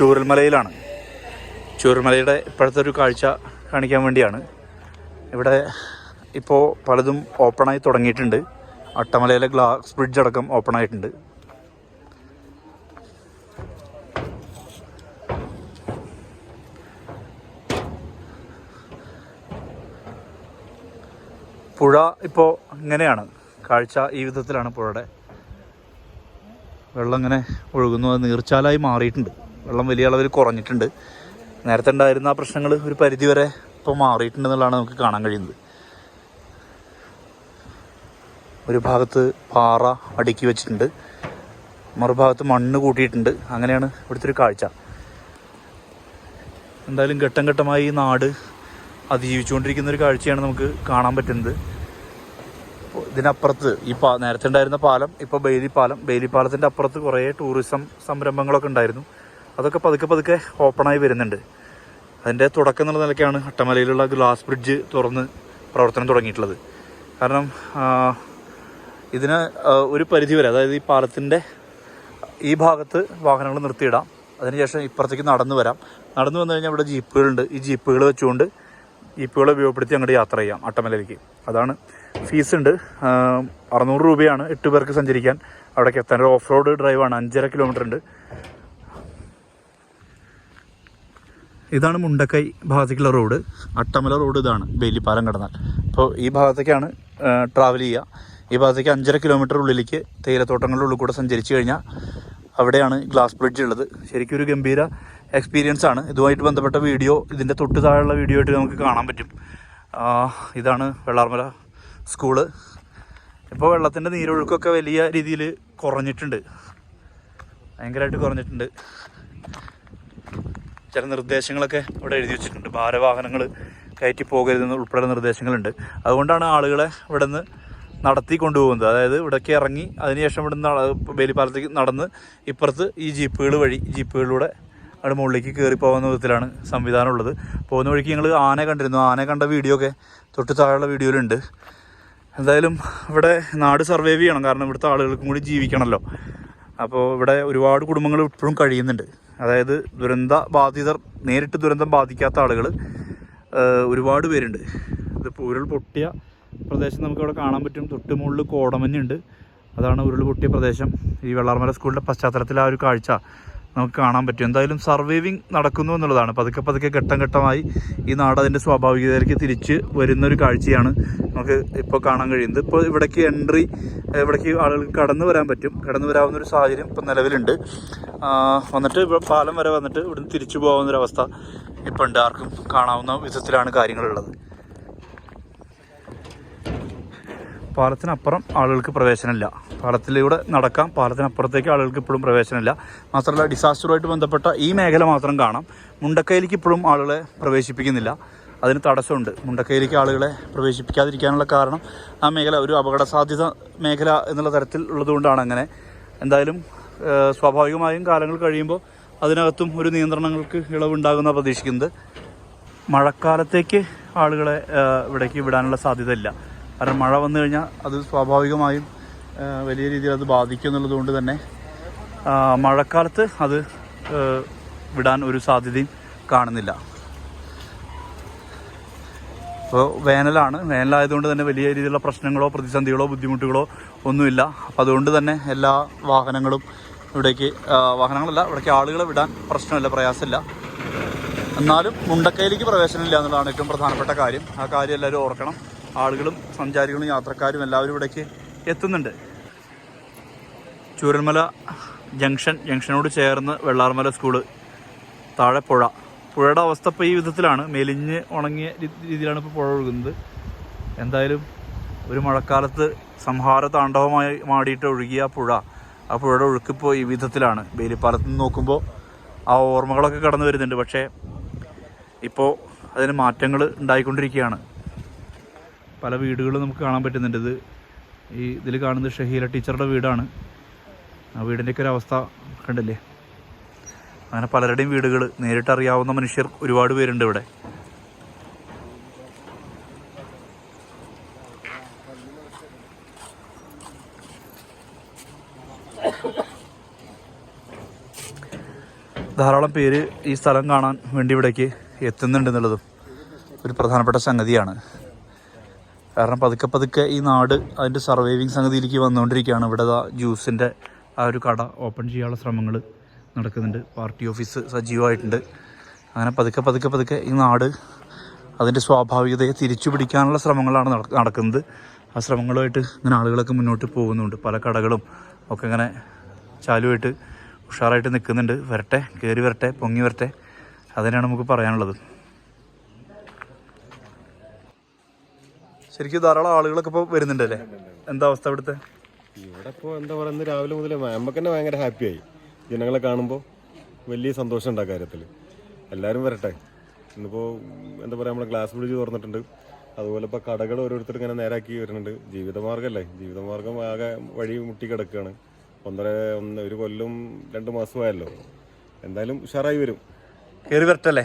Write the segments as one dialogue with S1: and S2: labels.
S1: ചൂരൽമലയിലാണ്. ചൂരൽമലയുടെ ഇപ്പോഴത്തെ ഒരു കാഴ്ച കാണിക്കാൻ വേണ്ടിയാണ്. ഇവിടെ ഇപ്പോൾ പലതും ഓപ്പണായി തുടങ്ങിയിട്ടുണ്ട്. അട്ടമലയിലെ ഗ്ലാസ് ബ്രിഡ്ജ് അടക്കം ഓപ്പൺ ആയിട്ടുണ്ട് പുഴ ഇപ്പോൾ ഇങ്ങനെയാണ്. കാഴ്ച ഈ വിധത്തിലാണ് പുഴയുടെ. വെള്ളം ഇങ്ങനെ ഒഴുകുന്നു. അത് നീർച്ചാലായി മാറിയിട്ടുണ്ട്. വെള്ളം വലിയ അളവിൽ കുറഞ്ഞിട്ടുണ്ട്. നേരത്തെ ഉണ്ടായിരുന്ന ആ പ്രശ്നങ്ങൾ ഒരു പരിധിവരെ ഇപ്പോൾ മാറിയിട്ടുണ്ടെന്നുള്ളതാണ് നമുക്ക് കാണാൻ കഴിയുന്നത്. ഒരു ഭാഗത്ത് പാറ അടുക്കി വെച്ചിട്ടുണ്ട്. മറുഭാഗത്ത് മണ്ണ് കൂട്ടിയിട്ടുണ്ട്. അങ്ങനെയാണ് ഇവിടുത്തെ ഒരു കാഴ്ച. എന്തായാലും ഘട്ടം ഘട്ടമായി ഈ നാട് അതിജീവിച്ചുകൊണ്ടിരിക്കുന്ന ഒരു കാഴ്ചയാണ് നമുക്ക് കാണാൻ പറ്റുന്നത്. ഇതിനപ്പുറത്ത് ഈ പാ നേരത്തെ ഉണ്ടായിരുന്ന പാലം ഇപ്പോൾ ബെയിലി പാലം. അപ്പുറത്ത് കുറേ ടൂറിസം സംരംഭങ്ങളൊക്കെ ഉണ്ടായിരുന്നു. അതൊക്കെ പതുക്കെ പതുക്കെ ഓപ്പണായി വരുന്നുണ്ട്. അതിന്റെ തുടക്കം എന്നുള്ള നിലയ്ക്കാണ് അട്ടമലയിലുള്ള ഗ്ലാസ് ബ്രിഡ്ജ് തുറന്ന് പ്രവർത്തനം തുടങ്ങിയിട്ടുള്ളത്. കാരണം ഇതിന് ഒരു പരിധി വരെ അതായത് ഈ പാലത്തിന്റെ ഈ ഭാഗത്ത് വാഹനങ്ങൾ നിർത്തിയിടാം. അതിനുശേഷം ഇപ്പുറത്തേക്ക് നടന്നു വരാം. നടന്നു വന്നു കഴിഞ്ഞാൽ ഇവിടെ ജീപ്പുകളുണ്ട്. ഈ ജീപ്പുകൾ വെച്ചുകൊണ്ട് ജീപ്പുകളെ ഉപയോഗപ്പെടുത്തി അങ്ങോട്ട് യാത്ര ചെയ്യാം അട്ടമലയിലേക്ക്. അതാണ് ഫീസ് ഉണ്ട്. അറുന്നൂറ് രൂപയാണ് എട്ട് പേർക്ക് സഞ്ചരിക്കാൻ. അവിടേക്ക് എത്താൻ. ഒരു ഓഫ് റോഡ് ഡ്രൈവാണ് അഞ്ചര കിലോമീറ്റർ ഉണ്ട്. ഇതാണ് മുണ്ടക്കൈ ഭാഗത്തേക്കുള്ള റോഡ്. അട്ടമല റോഡ് ഇതാണ് ബേലിപ്പാലം കടന്നാൽ. അപ്പോൾ ഈ ഭാഗത്തേക്കാണ് ട്രാവൽ ചെയ്യുക. ഈ ഭാഗത്തേക്ക് അഞ്ചര കിലോമീറ്റർ ഉള്ളിലേക്ക് തേയിലത്തോട്ടങ്ങളുടെ ഉള്ളിൽ കൂടെ സഞ്ചരിച്ചു കഴിഞ്ഞാൽ അവിടെയാണ് ഗ്ലാസ് ബ്രിഡ്ജ് ഉള്ളത്. ശരിക്കും ഒരു ഗംഭീര എക്സ്പീരിയൻസ് ആണ്. ഇതുമായിട്ട് ബന്ധപ്പെട്ട വീഡിയോ ഇതിന്റെ തൊട്ട് താഴെയുള്ള വീഡിയോ ആയിട്ട് നമുക്ക് കാണാൻ പറ്റും. ഇതാണ് വെള്ളാർമല സ്കൂൾ ഇപ്പോൾ വെള്ളത്തിന്റെ നീരൊഴുക്കൊക്കെ വലിയ രീതിയിൽ കുറഞ്ഞിട്ടുണ്ട്. ഭയങ്കരമായിട്ട് കുറഞ്ഞിട്ടുണ്ട്. ചില നിർദ്ദേശങ്ങളൊക്കെ ഇവിടെ എഴുതി വെച്ചിട്ടുണ്ട്. ഭാരവാഹനങ്ങൾ കയറ്റി പോകരുതെന്ന് ഉൾപ്പെടെ നിർദ്ദേശങ്ങളുണ്ട്. അതുകൊണ്ടാണ് ആളുകളെ ഇവിടെ നിന്ന് നടത്തി കൊണ്ടുപോകുന്നത്. അതായത് ഇവിടേക്ക് ഇറങ്ങി അതിനുശേഷം ഇവിടെ നിന്ന് ബേലിപ്പാലത്തേക്ക് നടന്ന് ഇപ്പുറത്ത് ഈ ജീപ്പുകൾ വഴി ജീപ്പുകളിലൂടെ അവിടെ മുകളിലേക്ക് കയറി പോകുന്ന വിധത്തിലാണ് സംവിധാനം ഉള്ളത്. പോകുന്ന വഴിക്ക് ഞങ്ങൾ ആന കണ്ടിരുന്നു. ആന കണ്ട വീഡിയോ ഒക്കെ തൊട്ട് താഴെയുള്ള വീഡിയോയിലുണ്ട്. എന്തായാലും ഇവിടെ നാട് സർവൈവ് ചെയ്യണം. കാരണം ഇവിടുത്തെ ആളുകൾക്കും കൂടി ജീവിക്കണമല്ലോ അപ്പോൾ ഇവിടെ ഒരുപാട് കുടുംബങ്ങൾ ഇപ്പോഴും കഴിയുന്നുണ്ട്. അതായത് ദുരന്ത ബാധിതർ നേരിട്ട് ദുരന്തം ബാധിക്കാത്ത ആളുകൾ ഒരുപാട് പേരുണ്ട്. ഇതിപ്പോൾ ഉരുൾ പൊട്ടിയ പ്രദേശം നമുക്കിവിടെ കാണാൻ പറ്റും. തൊട്ട് കോടമഞ്ഞുണ്ട്. അതാണ് ഉരുൾ പൊട്ടിയ പ്രദേശം. ഈ വെള്ളാർമല സ്കൂളിന്റെ പശ്ചാത്തലത്തിൽ ആ ഒരു കാഴ്ച. നമുക്ക് കാണാൻ പറ്റും. എന്തായാലും സർവൈവിങ് നടക്കുന്നു എന്നുള്ളതാണ്. പതുക്കെ പതുക്കെ ഘട്ടം ഘട്ടമായി ഈ നാട് അതിന്റെ സ്വാഭാവികതയിലേക്ക് തിരിച്ച് വരുന്നൊരു കാഴ്ചയാണ് നമുക്ക് ഇപ്പോൾ കാണാൻ കഴിയുന്നത്. ഇപ്പോൾ ഇവിടേക്ക് എൻട്രി ഇവിടേക്ക് ആളുകൾക്ക് കടന്നു വരാൻ പറ്റും. കടന്നു വരാവുന്ന ഒരു സാഹചര്യം ഇപ്പം നിലവിലുണ്ട്. വന്നിട്ട് ഇവിടെ പാലം വരെ വന്നിട്ട് ഇവിടുന്ന് തിരിച്ചു പോകാവുന്നൊരവസ്ഥ ഇപ്പം ഉണ്ട്. ആർക്കും കാണാവുന്ന വിധത്തിലാണ് കാര്യങ്ങളുള്ളത്. പാലത്തിനപ്പുറം ആളുകൾക്ക് പ്രവേശനമില്ല. പാലത്തിലൂടെ നടക്കാം. പാലത്തിനപ്പുറത്തേക്ക് ആളുകൾക്ക് ഇപ്പോഴും പ്രവേശനമില്ല. മാത്രമല്ല ഡിസാസ്റ്ററുമായിട്ട് ബന്ധപ്പെട്ട ഈ മേഖല മാത്രം കാണാം. മുണ്ടക്കയിലേക്ക് ഇപ്പോഴും ആളുകളെ പ്രവേശിപ്പിക്കുന്നില്ല. അതിന് തടസ്സമുണ്ട്. മുണ്ടക്കയിലേക്ക് ആളുകളെ പ്രവേശിപ്പിക്കാതിരിക്കാനുള്ള കാരണം ആ മേഖല ഒരു അപകട സാധ്യത മേഖല എന്നുള്ള തരത്തിൽ ഉള്ളതുകൊണ്ടാണ് അങ്ങനെ. എന്തായാലും സ്വാഭാവികമായും കാലങ്ങൾ കഴിയുമ്പോൾ അതിനകത്തും ഒരു നിയന്ത്രണങ്ങൾക്ക് ഇളവുണ്ടാകുന്ന പ്രതീക്ഷിക്കുന്നത്. മഴക്കാലത്തേക്ക് ആളുകളെ ഇവിടേക്ക് വിടാനുള്ള സാധ്യതയില്ല. കാരണം മഴ വന്നു കഴിഞ്ഞാൽ അത് സ്വാഭാവികമായും വലിയ രീതിയിൽ അത് ബാധിക്കും എന്നുള്ളതുകൊണ്ട് തന്നെ മഴക്കാലത്ത് അത് വിടാൻ ഒരു സാധ്യതയും കാണുന്നില്ല. ഇപ്പോൾ വേനലാണ്. വേനലായതുകൊണ്ട് തന്നെ വലിയ രീതിയിലുള്ള പ്രശ്നങ്ങളോ പ്രതിസന്ധികളോ ബുദ്ധിമുട്ടുകളോ ഒന്നുമില്ല. അപ്പോൾ അതുകൊണ്ട് തന്നെ എല്ലാ വാഹനങ്ങളും ഇവിടേക്ക് വാഹനങ്ങളല്ല ഇവിടേക്ക് ആളുകളെ വിടാൻ പ്രശ്നമില്ല പ്രയാസമില്ല. എന്നാലും മുണ്ടക്കയിലേക്ക് പ്രവേശനമില്ല എന്നുള്ളതാണ് ഏറ്റവും പ്രധാനപ്പെട്ട കാര്യം. ആ കാര്യം എല്ലാവരും ഓർക്കണം. ആളുകളും സഞ്ചാരികളും യാത്രക്കാരും എല്ലാവരും ഇവിടേക്ക് എത്തുന്നുണ്ട്. ചൂരൽമല ജംഗ്ഷൻ ജംഗ്ഷനോട് ചേർന്ന് വെള്ളാർമല സ്കൂൾ താഴെ പുഴ. പുഴയുടെ അവസ്ഥ ഇപ്പോൾ ഈ വിധത്തിലാണ്. മെലിഞ്ഞ് ഉണങ്ങിയ രീതിയിലാണ് ഇപ്പോൾ പുഴ ഒഴുകുന്നത്. എന്തായാലും ഒരു മഴക്കാലത്ത് സംഹാര താണ്ഡവമായി മാടിയിട്ട് ഒഴുകിയ പുഴ ആ പുഴയുടെ ഒഴുക്കിപ്പോൾ ഈ വിധത്തിലാണ്. ബേലിപ്പാലത്ത് നിന്ന് നോക്കുമ്പോൾ ആ ഓർമ്മകളൊക്കെ കടന്നു വരുന്നുണ്ട്. പക്ഷേ ഇപ്പോൾ അതിന് മാറ്റങ്ങൾ ഉണ്ടായിക്കൊണ്ടിരിക്കുകയാണ്. പല വീടുകളും നമുക്ക് കാണാൻ പറ്റുന്നുണ്ട്. ഇത് ഈ ഇതിൽ കാണുന്നത് ഷഹീല ടീച്ചറുടെ വീടാണ്. ആ വീടിന്റെയൊക്കെ ഒരു അവസ്ഥ കണ്ടില്ലേ? അങ്ങനെ പലരുടെയും വീടുകൾ നേരിട്ട് അറിയാവുന്ന മനുഷ്യർ ഒരുപാട് പേരുണ്ട് ഇവിടെ. ധാരാളം പേര് ഈ സ്ഥലം കാണാൻ വേണ്ടി ഇവിടേക്ക് എത്തുന്നുണ്ടെന്നുള്ളതും ഒരു പ്രധാനപ്പെട്ട സംഗതിയാണ്. കാരണം പതുക്കെ പതുക്കെ ഈ നാട് അതിന്റെ സർവൈവിങ് സംഗതിയിലേക്ക് വന്നുകൊണ്ടിരിക്കുകയാണ്. ഇവിടെ ജ്യൂസിന്റെ ആ ഒരു കട ഓപ്പൺ ചെയ്യാനുള്ള ശ്രമങ്ങൾ നടക്കുന്നുണ്ട്. പാർട്ടി ഓഫീസ് സജീവമായിട്ടുണ്ട്. അങ്ങനെ പതുക്കെ പതുക്കെ പതുക്കെ ഈ നാട് അതിന്റെ സ്വാഭാവികതയെ തിരിച്ചു പിടിക്കാനുള്ള ശ്രമങ്ങളാണ് നടക്കുന്നത്. ആ ശ്രമങ്ങളുമായിട്ട് ഇങ്ങനെ ആളുകളൊക്കെ മുന്നോട്ട് പോകുന്നുണ്ട്. പല കടകളും ഒക്കെ ഇങ്ങനെ ചാലുമായിട്ട് ഉഷാറായിട്ട് നിൽക്കുന്നുണ്ട്. വരട്ടെ കയറി വരട്ടെ പൊങ്ങി വരട്ടെ. അതിനാണ് നമുക്ക് പറയാനുള്ളത്. ശരിക്കും ധാരാളം ആളുകളൊക്കെ ഇപ്പോൾ വരുന്നുണ്ടല്ലേ? എന്താ അവസ്ഥ ഇവിടുത്തെ
S2: ഇവിടെ ഇപ്പോൾ എന്താ പറയുന്നത്? രാവിലെ മുതൽ നമുക്ക് തന്നെ ഭയങ്കര ഹാപ്പിയായി ജനങ്ങളെ കാണുമ്പോൾ വലിയ സന്തോഷം ഉണ്ട് ആ കാര്യത്തിൽ എല്ലാവരും വരട്ടെ. ഇന്നിപ്പോൾ എന്താ പറയുക നമ്മളെ ഗ്ലാസ് ബ്രിഡ്ജ് തുറന്നിട്ടുണ്ട്. അതുപോലെ ഇപ്പോൾ കടകൾ ഓരോരുത്തർ ഇങ്ങനെ നേരാക്കി വരുന്നുണ്ട്. ജീവിതമാർഗമല്ലേ ജീവിതമാർഗം ആകെ വഴി മുട്ടി കിടക്കുകയാണ് ഒന്നര ഒന്ന് ഒരു കൊല്ലം രണ്ട് മാസമായല്ലോ. എന്തായാലും ഉഷാറായി വരും.
S1: കയറി വരട്ടല്ലേ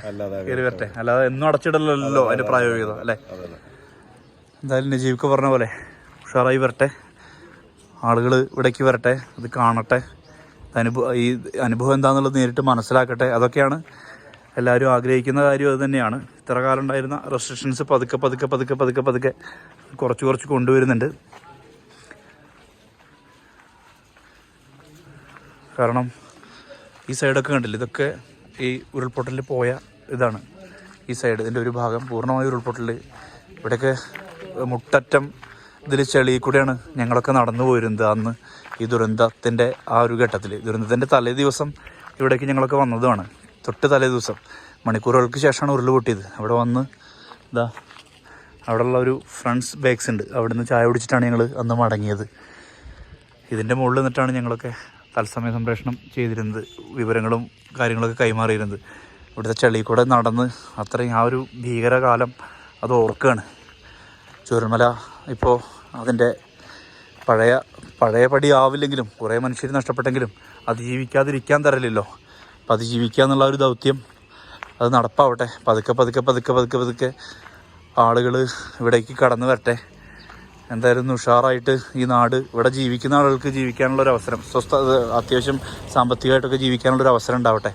S1: കയറി വരട്ടെ. അല്ലാതെ എന്നും അടച്ചിടലല്ലോ അതിന്റെ പ്രായോഗികത അല്ലേ? എന്തായാലും നജീബ് പറഞ്ഞ പോലെ ഉഷാറായി വരട്ടെ. ആളുകൾ ഇവിടേക്ക് വരട്ടെ അത് കാണട്ടെ. അനുഭവം ഈ അനുഭവം എന്താണെന്നുള്ളത് നേരിട്ട് മനസ്സിലാക്കട്ടെ. അതൊക്കെയാണ് എല്ലാവരും ആഗ്രഹിക്കുന്ന കാര്യം അത് തന്നെയാണ്. ഇത്ര കാലം ഉണ്ടായിരുന്ന റെസ്ട്രിക്ഷൻസ് പതുക്കെ പതുക്കെ പതുക്കെ പതുക്കെ പതുക്കെ കുറച്ച് കുറച്ച് കൊണ്ടുവരുന്നുണ്ട്. കാരണം ഈ സൈഡൊക്കെ കണ്ടില്ല? ഇതൊക്കെ ഈ ഉരുൾപൊട്ടലിൽ പോയ ഇതാണ്. ഈ സൈഡ് ഇതിന്റെ ഒരു ഭാഗം പൂർണമായ ഉരുൾപൊട്ടൽ ഇവിടെയൊക്കെ മുട്ടറ്റം ഇതിൽ ചെളി കൂടെയാണ് ഞങ്ങളൊക്കെ നടന്നു പോയിരുന്നത് അന്ന് ഈ ദുരന്തത്തിന്റെ ആ ഒരു ഘട്ടത്തിൽ ദുരന്തത്തിന്റെ തലേ ദിവസം ഇവിടേക്ക് ഞങ്ങളൊക്കെ വന്നതുമാണ്. തൊട്ട് തലേ ദിവസം. മണിക്കൂറുകൾക്ക് ശേഷമാണ് ഉരുൾ പൊട്ടിയത്. അവിടെ വന്ന് ഇതാ അവിടെയുള്ള ഒരു ഫ്രണ്ട്സ് ബാഗ്സ് ഉണ്ട്. അവിടുന്ന് ചായ കുടിച്ചിട്ടാണ് ഞങ്ങൾ അന്ന് മടങ്ങിയത്. ഇതിന്റെ മുകളിൽ നിന്നിട്ടാണ് ഞങ്ങളൊക്കെ തത്സമയ സംപ്രേഷണം ചെയ്തിരുന്നത്. വിവരങ്ങളും കാര്യങ്ങളൊക്കെ കൈമാറിയിരുന്നത്. ഇവിടുത്തെ ചെളി കൂടെ നടന്ന് അത്രയും ആ ഒരു ഭീകരകാലം അത് ഓർക്കുകയാണ്. ചുരുമല ഇപ്പോൾ അതിന്റെ പഴയ പഴയ പടി ആവില്ലെങ്കിലും കുറേ മനുഷ്യർ നഷ്ടപ്പെട്ടെങ്കിലും അതിജീവിക്കാതിരിക്കാൻ തരലില്ലോ. അപ്പം അതിജീവിക്കുക എന്നുള്ള ഒരു ദൗത്യം അത് നടപ്പാവട്ടെ. പതുക്കെ പതുക്കെ പതുക്കെ പതുക്കെ പതുക്കെ ആളുകൾ ഇവിടേക്ക് കടന്നു വരട്ടെ. എന്തായാലും ഉഷാറായിട്ട് ഈ നാട് ഇവിടെ ജീവിക്കുന്ന ആളുകൾക്ക് ജീവിക്കാനുള്ള ഒരു അവസരം സ്വസ്ഥ അത്യാവശ്യം സാമ്പത്തികമായിട്ടൊക്കെ ജീവിക്കാനുള്ള ഒരു അവസരം ഉണ്ടാവട്ടെ.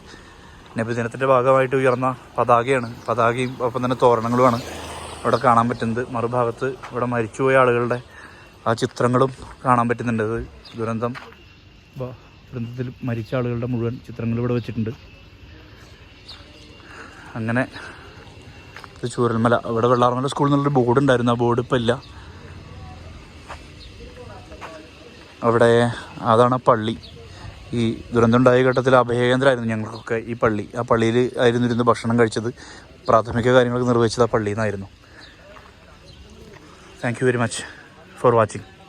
S1: നബിദിനത്തിന്റെ ഭാഗമായിട്ട് ഉയർന്ന പതാകയാണ്. പതാകയും ഒപ്പം തന്നെ തോരണങ്ങളുമാണ് ഇവിടെ കാണാൻ പറ്റുന്നത്. മറുഭാഗത്ത് ഇവിടെ മരിച്ചുപോയ ആളുകളുടെ ആ ചിത്രങ്ങളും കാണാൻ പറ്റുന്നുണ്ട്. ദുരന്തം. ദുരന്തത്തിൽ മരിച്ച ആളുകളുടെ മുഴുവൻ ചിത്രങ്ങൾ ഇവിടെ വെച്ചിട്ടുണ്ട്. അങ്ങനെ ഇത് ചൂരൽമല ഇവിടെ വെള്ളാർമല സ്കൂളിൽ നിന്നുള്ളൊരു ബോർഡ് ഉണ്ടായിരുന്നു ആ ബോർഡ് ഇപ്പം ഇല്ല. അവിടെ അതാണ് പള്ളി. ഈ ദുരന്തമുണ്ടായ ഘട്ടത്തിൽ അഭയകേന്ദ്രമായിരുന്നു ഞങ്ങൾക്കൊക്കെ ഈ പള്ളി. ആ പള്ളിയിൽ ആയിരുന്നു ഇരുന്ന് ഭക്ഷണം കഴിച്ചത്. പ്രാഥമിക കാര്യങ്ങളൊക്കെ നിർവഹിച്ചത് ആ പള്ളിയിൽ നിന്നായിരുന്നു. Thank you very much for watching.